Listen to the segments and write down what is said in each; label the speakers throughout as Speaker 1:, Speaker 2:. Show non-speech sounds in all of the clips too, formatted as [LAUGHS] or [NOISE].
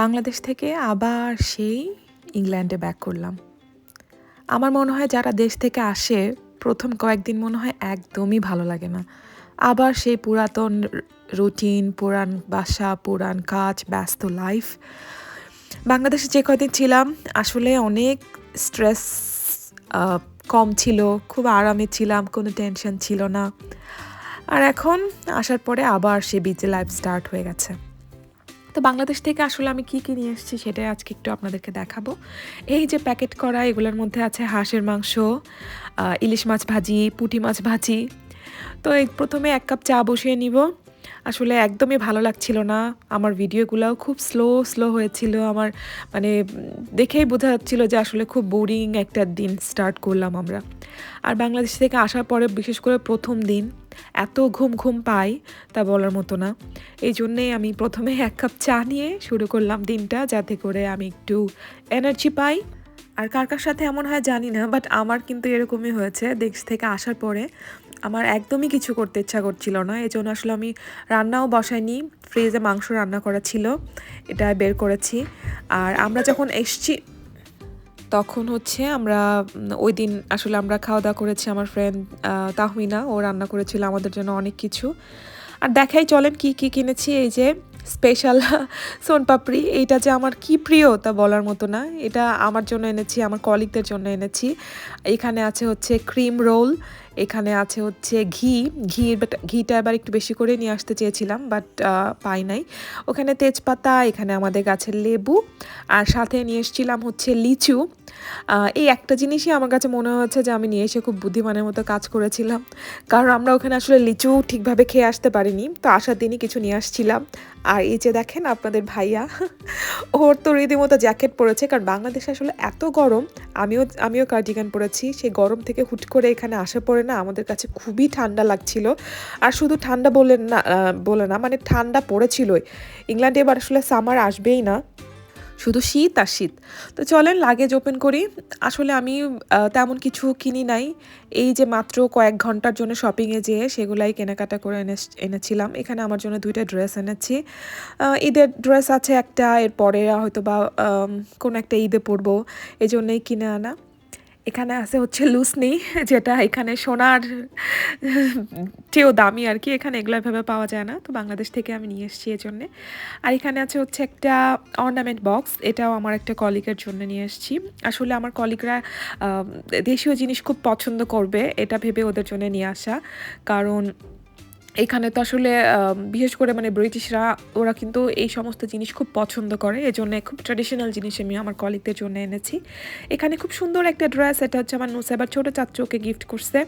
Speaker 1: বাংলাদেশ থেকে আবার সেই ইংল্যান্ডে ব্যাক করলাম। আমার মনে হয় যারা দেশ থেকে আসে, প্রথম কয়েকদিন মনে হয় একদমই ভালো লাগে না। আবার সেই পুরাতন রুটিন পুরান বাসা, পুরান কাজ, ব্যস্ত লাইফ বাংলাদেশে যে কয়দিন ছিলাম, আসলে অনেক স্ট্রেস কম ছিল, খুব আরামে ছিলাম, কোনো টেনশন ছিল না। আর এখন আসার পরে আবার সে বিচে লাইফ স্টার্ট হয়ে গেছে। তো বাংলাদেশ থেকে আসলে আমি কি, কী নিয়ে এসেছি সেটাই আজকে একটু আপনাদেরকে দেখাবো। এই যে প্যাকেট করা, এগুলোর মধ্যে আছে হাঁসের মাংস ইলিশ মাছ ভাজি, পুঁটি মাছ ভাজি। তো এই প্রথমে এক কাপ চা বসিয়ে নিব। আসলে একদমই ভালো লাগছিল না। আমার ভিডিওগুলোও খুব স্লো স্লো হয়েছিল। আমার মানে দেখেই বোঝা যাচ্ছিল যে আসলে খুব বোরিং একটা দিন স্টার্ট করলাম আমরা। আর বাংলাদেশ থেকে আসার পরে বিশেষ করে প্রথম দিন, এত ঘুম ঘুম পাই তা বলার মতো না। এই জন্যেই আমি প্রথমে এক কাপ চা নিয়ে শুরু করলাম দিনটা, যাতে করে আমি একটু এনার্জি পাই। আর কার কার সাথে এমন হয় জানি না বাট আমার কিন্তু এরকমই হয়েছে। দেশ থেকে আসার পরে আমার একদমই কিছু করতে ইচ্ছা করছিল না। এই জন্য আসলে আমি রান্নাও বসাইনি ফ্রিজে মাংস রান্না করা ছিল, এটা বের করেছি। আর আমরা যখন এসছি, তখন হচ্ছে আমরা ওই দিন আসলে আমরা খাওয়া দাওয়া করেছি আমার ফ্রেন্ড তাহমিনা। ও রান্না করেছিল আমাদের জন্য অনেক কিছু। আর দেখাই চলেন কি কি কিনেছি। এই যে স্পেশাল [LAUGHS] সোনপাপড়ি এইটা যে আমার কি প্রিয় তা বলার মতো না। এটা আমার জন্য এনেছি, আমার কলিগদের জন্য এনেছি। এখানে আছে হচ্ছে ক্রিম রোল এখানে আছে হচ্ছে ঘি। ঘি ঘিটা এবার একটু বেশি করে নিয়ে আসতে চেয়েছিলাম, বাট পাই নাই। ওখানে তেজপাতা, এখানে আমাদের গাছের লেবু, আর সাথে নিয়ে এসেছিলাম হচ্ছে লিচু। এই একটা জিনিসই আমার কাছে মনে হচ্ছে যে আমি নিয়ে এসে খুব বুদ্ধিমানের মতো কাজ করেছিলাম। কারণ আমরা ওখানে আসলে লিচু ঠিকভাবে খেয়ে আসতে পারিনি, তো আসার দিনই কিছু নিয়ে আসছিলাম। আর এই যে দেখেন আপনাদের ভাইয়া, ওর তো রীতিমতো জ্যাকেট পরেছে, কারণ বাংলাদেশে আসলে এত গরম, আমিও আমিও কার্ডিগান পরেছি, সেই গরম থেকে হুট করে এখানে আসা পরে না, আমাদের কাছে খুবই ঠান্ডা লাগছিল। আর শুধু ঠান্ডা বলেন না বলে না মানে ঠান্ডা পড়েছিলই। ইংল্যান্ডে এবার আসলে সামার আসবেই না। শুধু শীত আর শীত। তো চলেন লাগেজ ওপেন করি। আসলে আমি তেমন কিছু কিনি নাই। এই যে মাত্র কয়েক ঘণ্টার জন্য শপিংয়ে যেয়ে সেগুলাই কেনাকাটা করে এনে এনেছিলাম। এখানে আমার জন্য দুইটা ড্রেস এনেছি। ঈদের ড্রেস আছে একটা, এরপরে হয়তো বা কোনো একটা ঈদে পরবো। এই জন্যই কিনে আনা। এখানে আছে হচ্ছে লুসনি, যেটা এখানে সোনার চেয়েও দামি আর কি, এখানে এগুলো এভাবে পাওয়া যায় না, তো বাংলাদেশ থেকে আমি নিয়ে এসেছি জন্যে আর এখানে আছে হচ্ছে একটা অর্নামেন্ট বক্স এটাও আমার একটা কলিগের জন্য নিয়ে এসেছি। আসলে আমার কলিগরা দেশীয় জিনিস খুব পছন্দ করবে, এটা ভেবে ওদের জন্য নিয়ে আসা। কারণ এখানে তো আসলে বিশেষ করে মানে ব্রিটিশরা, ওরা কিন্তু এই সমস্ত জিনিস খুব পছন্দ করে। এজন্য খুব ট্র্যাডিশনাল জিনিস আমি আমার কলিগদের জন্য এনেছি। এখানে খুব সুন্দর একটা ড্রেস এটা হচ্ছে আমার নুসাইবার ছোটো চাচ্চু ওকে গিফট করছে।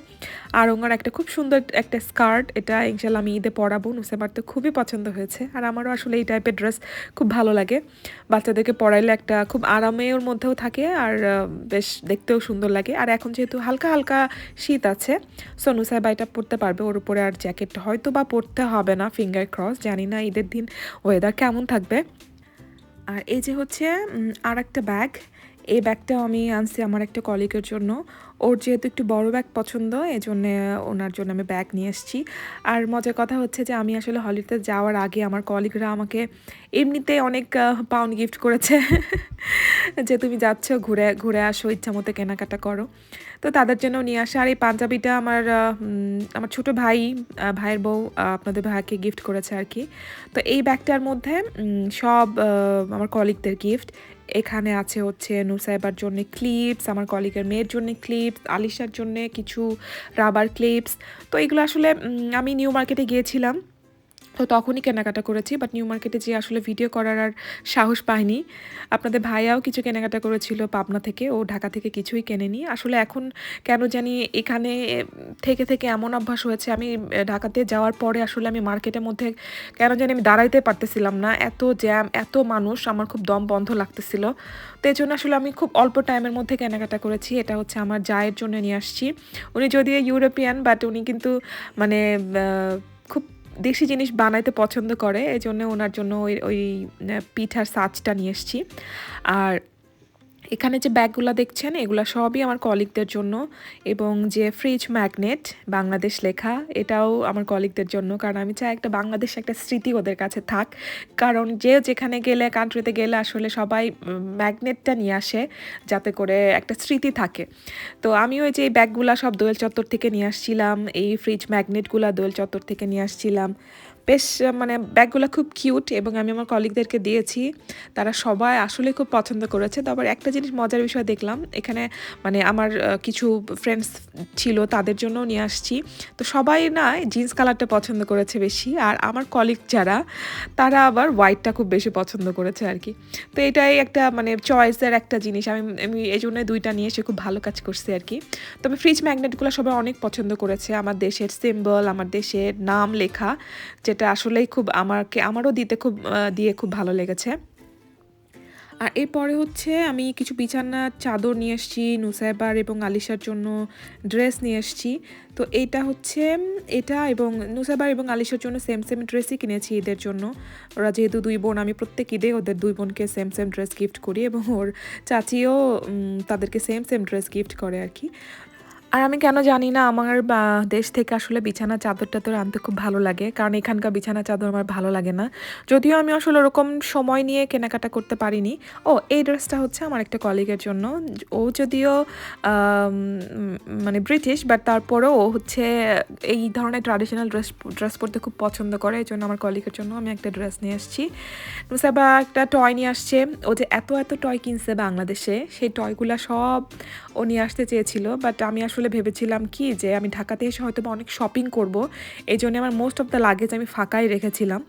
Speaker 1: আর ওনার একটা খুব সুন্দর একটা স্কার্ট এটা ইনশাল্লাহ আমি ঈদে পরাবো। নুসাইবার তো খুবই পছন্দ হয়েছে। আর আমারও আসলে এই টাইপের ড্রেস খুব ভালো লাগে। বাচ্চাদেরকে পরাইলে একটা খুব আরামের মধ্যেও থাকে আর বেশ দেখতেও সুন্দর লাগে। আর এখন যেহেতু হালকা হালকা শীত আছে সো নুসাইবা এটা পরতে পারবে। ওর উপরে আর জ্যাকেট হয়তো বা পড়তে হবে না ফিঙ্গার ক্রস জানি না ঈদের দিন ওয়েদার কেমন থাকবে। আর এই যে হচ্ছে আর একটা ব্যাগ এই ব্যাগটাও আমি আনছি আমার একটা কলিগের জন্য। ওর যেহেতু একটু বড় ব্যাগ পছন্দ এই জন্য ওনার জন্য আমি ব্যাগ নিয়ে এসেছি। আর মজার কথা হচ্ছে যে, আমি আসলে হলিডেতে যাওয়ার আগে আমার কলিগরা আমাকে এমনিতে অনেক পাউন্ড গিফট করেছে। [LAUGHS] যে, তুমি যাচ্ছ, ঘুরে ঘুরে আসো, ইচ্ছা মতো কেনাকাটা করো। তো তাদের জন্য নিয়ে আসা। আর এই পাঞ্জাবিটা আমার আমার ছোট ভাই ভাইয়ের বউ আপনাদের ভাইকে গিফট করেছে আর কি। তো এই ব্যাগটার মধ্যে সব আমার কলিগদের গিফট এখানে আছে হচ্ছে নুসাইবার জন্য ক্লিপস আমার কলিগের মেয়ের জন্য ক্লিপস আলিশার জন্য কিছু রাবার ক্লিপস তো এগুলো আসলে আমি নিউ মার্কেটে গিয়েছিলাম। তো তখনই কেনাকাটা করেছি বাট নিউ মার্কেটে যে আসলে ভিডিও করার আর সাহস পাইনি। আপনাদের ভাইয়াও কিছু কেনাকাটা করেছিল পাবনা থেকে, ও ঢাকা থেকে কিছুই কেনেনি। আসলে এখন কেন জানি এখানে থেকে থেকে এমন অভ্যাস হয়েছে, আমি ঢাকাতে যাওয়ার পরে আসলে আমি মার্কেটের মধ্যে কেন জানি আমি দাঁড়াইতে পারতেছিলাম না, এত জ্যাম এত মানুষ, আমার খুব দম বন্ধ লাগতেছিল। তো এই জন্য আসলে আমি খুব অল্প টাইমের মধ্যে কেনাকাটা করেছি, এটা হচ্ছে আমার জায়ের জন্য নিয়ে আসছি। উনি যদিও ইউরোপিয়ান বাট উনি কিন্তু মানে খুব দেশি জিনিস বানাইতে পছন্দ করে এই জন্য ওনার জন্য ওই ওই পিঠার সাজটা নিয়ে এসছি। আর এখানে যে ব্যাগগুলো দেখছেন, এগুলো সবই আমার কলিগদের জন্য এবং যে ফ্রিজ ম্যাগনেট বাংলাদেশ লেখা, এটাও আমার কলিগদের জন্য। কারণ আমি চাই একটা বাংলাদেশ একটা স্মৃতি ওদের কাছে থাক। কারণ যে যেখানে গেলে কান্ট্রিতে গেলে আসলে সবাই ম্যাগনেটটা নিয়ে আসে যাতে করে একটা স্মৃতি থাকে। তো আমি ওই যে এই ব্যাগগুলা সব দোয়েল চত্বর থেকে নিয়ে আসছিলাম, এই ফ্রিজ ম্যাগনেটগুলো দোয়েল চত্বর থেকে নিয়ে আসছিলাম। বেশ মানে ব্যাগগুলো খুব কিউট এবং আমি আমার কলিগদেরকে দিয়েছি। তারা সবাই আসলে খুব পছন্দ করেছে। তারপর একটা জিনিস মজার বিষয় দেখলাম, এখানে মানে আমার কিছু ফ্রেন্ডস ছিল, তাদের জন্যও নিয়ে আসছি। তো সবাই না জিন্স কালারটা পছন্দ করেছে বেশি। আর আমার কলিগ যারা, তারা আবার হোয়াইটটা খুব বেশি পছন্দ করেছে আর কি। তো এটাই একটা মানে চয়েসের একটা জিনিস। আমি আমি এই জন্য দুইটা নিয়ে এসে খুব ভালো কাজ করছি আর কি। তবে ফ্রিজ ম্যাগনেটগুলো সবাই অনেক পছন্দ করেছে। আমার দেশের সিম্বল আমার দেশের নাম লেখা যেটা আসলেই খুব আমাকে আমারও দিতে খুব দিয়ে খুব ভালো লেগেছে। আর এরপরে হচ্ছে আমি কিছু বিছানার চাদর নিয়ে এসেছি, নুসাইবার এবং আলিশার জন্য ড্রেস নিয়ে এসেছি। তো এইটা হচ্ছে, এটা এবং নুসাইবার এবং আলিশার জন্য সেম সেম ড্রেসই কিনেছি ঈদের জন্য। ওরা যেহেতু দুই বোন, আমি প্রত্যেক ঈদে ওদের দুই বোনকে সেম সেম ড্রেস গিফট করি এবং ওর চাচিও তাদেরকে সেম সেম ড্রেস গিফট করে আর কি। আর আমি কেন জানি না, আমার দেশ থেকে আসলে বিছানা চাদর টাদর আনতে খুব ভালো লাগে। কারণ এখানকার বিছানা চাদর আমার ভালো লাগে না। যদিও আমি আসলে ওরকম সময় নিয়ে কেনাকাটা করতে পারিনি। ও, এই ড্রেসটা হচ্ছে আমার একটা কলিগের জন্য। ও যদিও মানে ব্রিটিশ বাট তারপরেও ও হচ্ছে এই ধরনের ট্রাডিশনাল ড্রেস ড্রেস পরতে খুব পছন্দ করে। এই জন্য আমার কলিগের জন্য আমি একটা ড্রেস নিয়ে আসছি। বা একটা টয় নিয়ে আসছে। ও যে এত এত টয় কিনছে বাংলাদেশে, সেই টয়গুলো সব ও নিয়ে আসতে চেয়েছিল বাট আমি আসলে ভেবেছিলাম কি যে আমি ঢাকাতে এসে হয়তো অনেক শপিং করব। এই জন্য আমার মোস্ট অফ দ্য লাগেজ আমি ফাঁকাই রেখেছিলাম।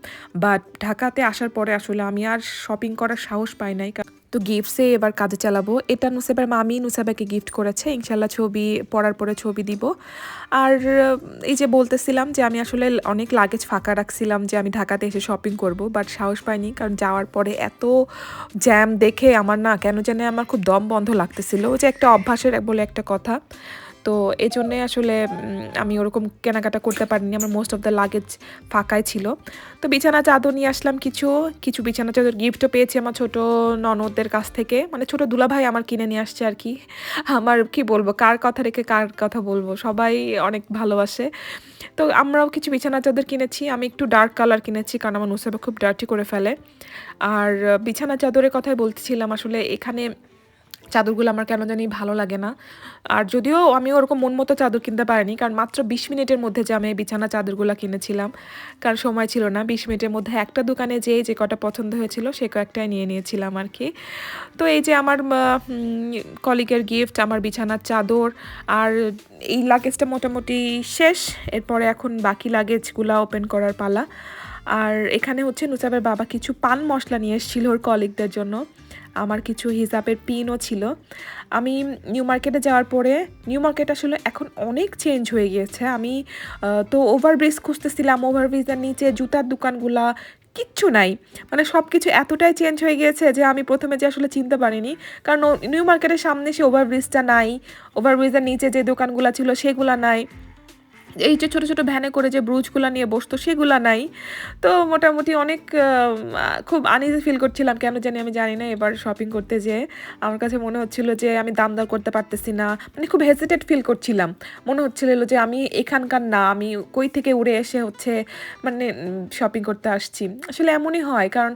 Speaker 1: বাট ঢাকাতে আসার পরে আসলে আমি আর শপিং করার সাহস পাই নাই। তো গিফটসে এবার কাজে চালাবো। এটা নুসেবার মামি নুসাবাকে গিফট করেছে। ইনশাল্লাহ ছবি, পড়ার পরে ছবি দিব। আর এই যে বলতেছিলাম যে আমি আসলে অনেক লাগেজ ফাঁকা রাখছিলাম যে আমি ঢাকাতে এসে শপিং করব। বাট সাহস পাইনি কারণ যাওয়ার পরে এত জ্যাম দেখে আমার না কেন জানে আমার খুব দম বন্ধ লাগতেছিল। যে একটা অভ্যাসের বলে একটা কথা। তো এই জন্যে আসলে আমি ওরকম কেনাকাটা করতে পারিনি। আমার মোস্ট অফ দ্য লাগেজ ফাঁকাই ছিল। তো বিছানা চাদর নিয়ে আসলাম কিছু কিছু বিছানা চাদর গিফটও পেয়েছি আমার ছোট ননদদের কাছ থেকে। মানে ছোট দুলাভাই আমার কিনে নিয়ে আসছে আর কি। আমার কি বলব, কার কথা রেখে কার কথা বলব? সবাই অনেক ভালোবাসে। তো আমরাও কিছু বিছানা চাদর কিনেছি। আমি একটু ডার্ক কালার কিনেছি, কারণ আমার নুসাবা খুব ডার্টি করে ফেলে। আর বিছানা চাদরের কথাই বলতেছিলাম, আসলে এখানে চাদরগুলো আমার কেন জানি ভালো লাগে না। আর যদিও আমি ওরকম মন মতো চাদর কিনতে পারিনি, কারণ মাত্র বিশ মিনিটের মধ্যে যে আমি বিছানা চাদরগুলো কিনেছিলাম, কারণ সময় ছিল না, বিশ মিনিটের মধ্যে একটা দোকানে যেয়ে যে কটা পছন্দ হয়েছিল সে কয়েকটাই নিয়ে নিয়েছিলাম আর কি। তো এই যে আমার কলিগের গিফট, আমার বিছানার চাদর, আর এই লাগেজটা মোটামুটি শেষ, এরপরে এখন বাকি লাগেজগুলো ওপেন করার পালা। আর এখানে হচ্ছে নুসাবের বাবা কিছু পান মশলা নিয়ে এসেছিল ওর কলিগদের জন্য। আমার কিছু হিসাবের পিনও ছিল। আমি নিউ মার্কেটে যাওয়ার পরে নিউ মার্কেট আসলে এখন অনেক চেঞ্জ হয়ে গিয়েছে। আমি তো ওভারব্রিজ খুঁজতেছিলাম ওভারব্রিজের নিচে জুতার দোকানগুলা, কিচ্ছু নাই। মানে সব কিছু এতটাই চেঞ্জ হয়ে গিয়েছে যে আমি প্রথমে যে আসলে চিনতে পারিনি। কারণ নিউ মার্কেটের সামনে সে ওভারব্রিজটা নাই ওভারব্রিজের নিচে যে দোকানগুলো ছিল সেগুলো নাই। এই যে ছোটো ছোটো ভ্যানে করে যে ব্রুজগুলো নিয়ে বসতো, সেগুলো নাই। তো মোটামুটি অনেক খুব আনইজি ফিল করছিলাম, কেন জানি আমি জানি না। এবার শপিং করতে যেয়ে আমার কাছে মনে হচ্ছিল যে আমি দাম দর করতে পারতেছি না। মানে খুব হেজিটেট ফিল করছিলাম। মনে হচ্ছিল যে আমি এখানকার না, আমি কই থেকে উড়ে এসে হচ্ছে মানে শপিং করতে আসছি। আসলে এমনই হয়, কারণ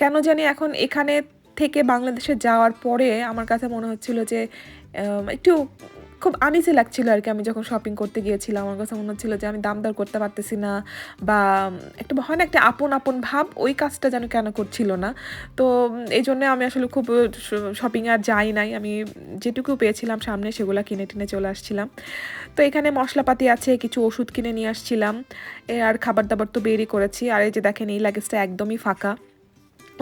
Speaker 1: কেন জানি এখন এখানে থেকে বাংলাদেশে যাওয়ার পরে আমার কাছে মনে হচ্ছিল যে একটু খুব আনিসে লাগছিল আর কি। আমি যখন শপিং করতে গিয়েছিলাম, আমার কাছে মনে হচ্ছিল যে আমি দাম দর করতে পারতেছি না বা, একটা হয় না একটা আপন আপন ভাব, ওই কাজটা যেন কেন করছিল না। তো এই জন্যে আমি আসলে খুব শপিং আর যাই নাই। আমি যেটুকু পেয়েছিলাম সামনে সেগুলো কিনে টিনে চলে আসছিলাম। তো এখানে মশলাপাতি আছে, কিছু ওষুধ কিনে নিয়ে আসছিলাম। আর খাবার দাবার তো বেরই করেছি। আর এই যে দেখেন, এই লাগেজটা একদমই ফাঁকা।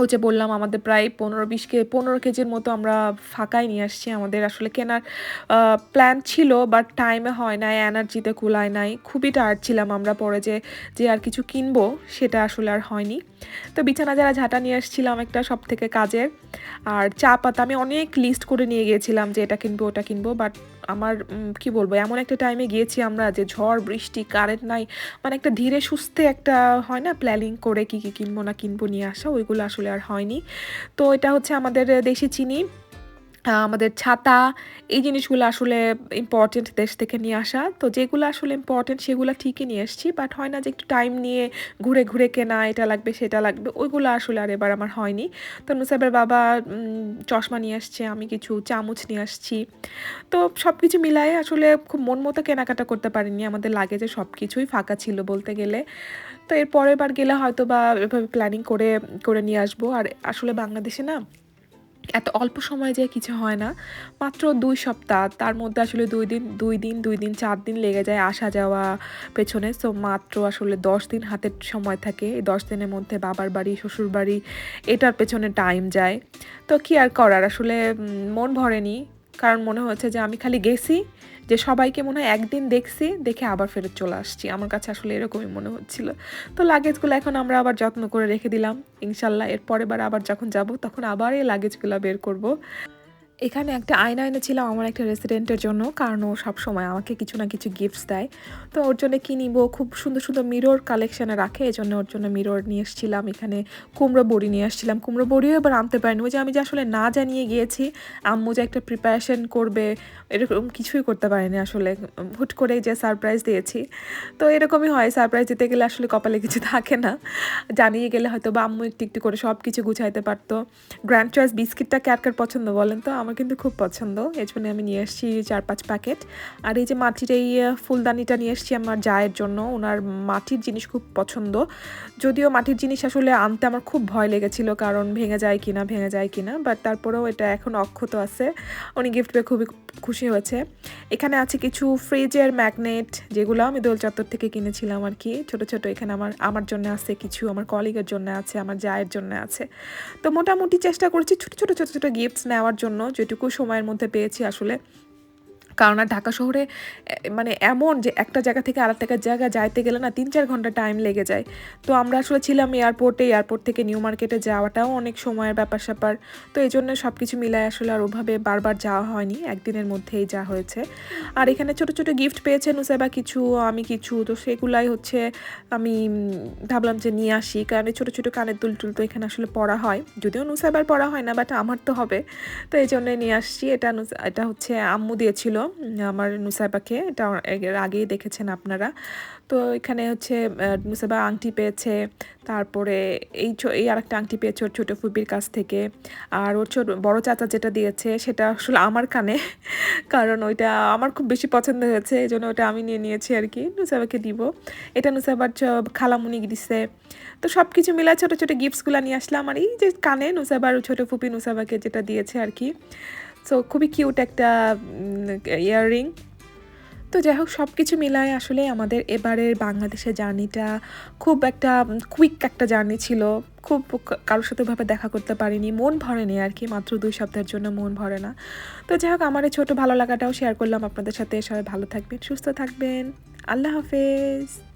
Speaker 1: ওই যে বললাম, আমাদের প্রায় পনেরো বিশ কে, পনেরো কেজির মতো আমরা ফাঁকাই নিয়ে আসছি। আমাদের আসলে কেনার প্ল্যান ছিল বাট টাইমে হয় নাই এনার্জিতে কুলায় নাই। খুবই টায়ার্ড ছিলাম আমরা পরে যে যে আর কিছু কিনবো, সেটা আসলে আর হয়নি। তো বিছানা যারা ঝাঁটা নিয়ে আসছিলাম একটা সব থেকে কাজের, আর চা পাতা আমি অনেক লিস্ট করে নিয়ে গিয়েছিলাম যে এটা কিনবো, ওটা কিনবো বাট আমার কি বলব, এমন একটা টাইমে গিয়েছি আমরা যে ঝড়, বৃষ্টি কারেন্ট নাই মানে একটা ধীরে সুস্থে একটা, হয় না প্ল্যানিং করে কী কী কিনবো না কিনবো নিয়ে আসা, ওইগুলো আসলে আর হয়নি। তো এটা হচ্ছে আমাদের দেশি চিনি। আমাদের ছাতা, এই জিনিসগুলো আসলে ইম্পর্টেন্ট দেশ থেকে নিয়ে আসা। তো যেগুলো আসলে ইম্পর্টেন্ট সেগুলো ঠিকই নিয়ে এসেছি বাট হয় না যে একটু টাইম নিয়ে ঘুরে ঘুরে কেনা, এটা লাগবে, সেটা লাগবে, ওইগুলো আসলে আর এবার আমার হয়নি। তো নুসাবের বাবা চশমা নিয়ে আসছে, আমি কিছু চামচ নিয়ে আসছি। তো সব কিছু মিলায়ে আসলে খুব মন মতো কেনাকাটা করতে পারিনি, আমাদের লাগে যে সব কিছুই ফাঁকা ছিল বলতে গেলে। তো এর পরের বার গেলে হয়তো বা এভাবে প্ল্যানিং করে করে নিয়ে আসব। আর আসলে বাংলাদেশে না এত অল্প সময় যে কিছু হয় না। মাত্র দুই সপ্তাহ, তার মধ্যে আসলে দুই দিন দুই দিন দুই দিন, চার দিন লেগে যায় আসা যাওয়া পেছনে। সো মাত্র আসলে দশ দিন হাতের সময় থাকে। এই দশ দিনের মধ্যে বাবার বাড়ি, শ্বশুর বাড়ি, এটার পেছনে টাইম যায়। তো কি আর করার? আসলে মন ভরেনি। কারণ মনে হচ্ছে যে আমি খালি গেছি। যে সবাইকে মনে হয় একদিন দেখছি, দেখে আবার ফেরত চলে আসছি। আমার কাছে আসলে এরকমই মনে হচ্ছিল। তো লাগেজগুলো এখন আমরা আবার যত্ন করে রেখে দিলাম। ইনশাল্লাহ এরপরে বার আবার যখন যাব, তখন আবার এই লাগেজগুলো বের করব। এখানে একটা আয়না এনেছিলাম আমার একটা রেসিডেন্টের জন্য, কারণ ও সবসময় আমাকে কিছু না কিছু গিফটস দেয়। তো ওর জন্য কি নিব? খুব সুন্দর সুন্দর মিরর কালেকশানে রাখে এই জন্য ওর জন্য মিরর নিয়ে এসেছিলাম। এখানে কুমড়ো বড়ি নিয়ে এসেছিলাম। কুমড়ো বড়িও এবার আনতে পারিনি। ওই যে আমি যে আসলে না জানিয়ে গিয়েছি, আম্মু যে একটা প্রিপারেশন করবে, এরকম কিছুই করতে পারিনি আসলে। হুট করে যে সারপ্রাইজ দিয়েছি। তো এরকমই হয় সারপ্রাইজ দিতে গেলে আসলে কপালে কিছু থাকে না। জানিয়ে গেলে হয়তো বা আম্মু একটু একটু করে সব কিছু গুছাইতে পারতো। গ্র্যান্ড চয়েস বিস্কিটটা কার পছন্দ বলেন তো? আমার কিন্তু খুব পছন্দ। এর জন্য আমি নিয়ে এসেছি চার পাঁচ প্যাকেট। আর এই যে মাটির এই ফুলদানিটা নিয়ে এসেছি আমার জায়ের জন্য, ওনার মাটির জিনিস খুব পছন্দ। যদিও মাটির জিনিস আসলে আনতে আমার খুব ভয় লেগেছিল, কারণ ভেঙে যায় কিনা, ভেঙে যায় কিনা বাট তারপরেও এটা এখন অক্ষত আছে। উনি গিফট পেয়ে খুবই খুশি হয়েছে। এখানে আছে কিছু ফ্রিজের ম্যাগনেট যেগুলো আমি দোল চত্বর থেকে কিনেছিলাম আর কি। ছোট ছোট এখানে আমার আমার জন্য আছে কিছু, আমার কলিগের জন্য আছে, আমার জায়ের জন্য আছে। তো মোটামুটি চেষ্টা করছি ছোট ছোট ছোট ছোট গিফটস নেওয়ার জন্য। যেটুকু সময়ের মধ্যে পেয়েছি আসলে। কারণ আর ঢাকা শহরে মানে এমন যে একটা জায়গা থেকে আর একটা জায়গা যাইতে গেলে না তিন চার ঘণ্টা টাইম লেগে যায়। তো আমরা আসলে ছিলাম এয়ারপোর্টে এয়ারপোর্ট থেকে নিউ মার্কেটে যাওয়াটাও অনেক সময়ের ব্যাপার স্যাপার। তো এই জন্য সব কিছু মিলায় আসলে আর ওভাবে বারবার যাওয়া হয়নি, একদিনের মধ্যেই যা হয়েছে। আর এখানে ছোট ছোট গিফট পেয়েছে নুসাইবা কিছু, আমি কিছু, তো সেগুলাই হচ্ছে আমি ভাবলাম যে নিয়ে আসি। কারণ ছোটো ছোটো কানের দুল টুল তো এখানে আসলে পড়া হয়। যদিও নুসাইবার পড়া হয় না বাট আমার তো হবে। তো এই জন্যই নিয়ে আসছি। এটা এটা হচ্ছে আম্মু দিয়েছিল। আমার নুসাইবাকে এটা এর আগেই দেখেছেন আপনারা। তো এখানে হচ্ছে নুসাইবা আংটি পেয়েছে, তারপরে এই এই আরেকটা আংটি পেয়েছে ওর ছোটো ফুপির কাছ থেকে। আর ওর ছোট, বড় চাচা যেটা দিয়েছে, সেটা আসলে আমার কানে, কারণ ওইটা আমার খুব বেশি পছন্দ হয়েছে এই জন্য ওটা আমি নিয়ে নিয়েছি আর কি নুসাইবাকে দিব। এটা নুসাইবার খালামুনি দিছে। তো সব কিছু মিলা ছোটো ছোটো গিফটসগুলো নিয়ে আসলাম। আর এই যে কানে নুসাইবার ছোটো ফুপি নুসাইবাকে যেটা দিয়েছে আর কি সো খুবই কিউট একটা ইয়াররিং তো যাই হোক সব কিছু মিলায় আসলে আমাদের এবারের বাংলাদেশের জার্নিটা খুব একটা কুইক একটা জার্নি ছিল। খুব কারোর সাথে ভাবে দেখা করতে পারিনি। মন ভরেনি আর কি, মাত্র দুই সপ্তাহের জন্য মন ভরে না। তো যাই হোক, আমার এই ছোটো ভালো লাগাটাও শেয়ার করলাম আপনাদের সাথে। সবাই ভালো থাকবেন, সুস্থ থাকবেন। আল্লাহ হাফেজ।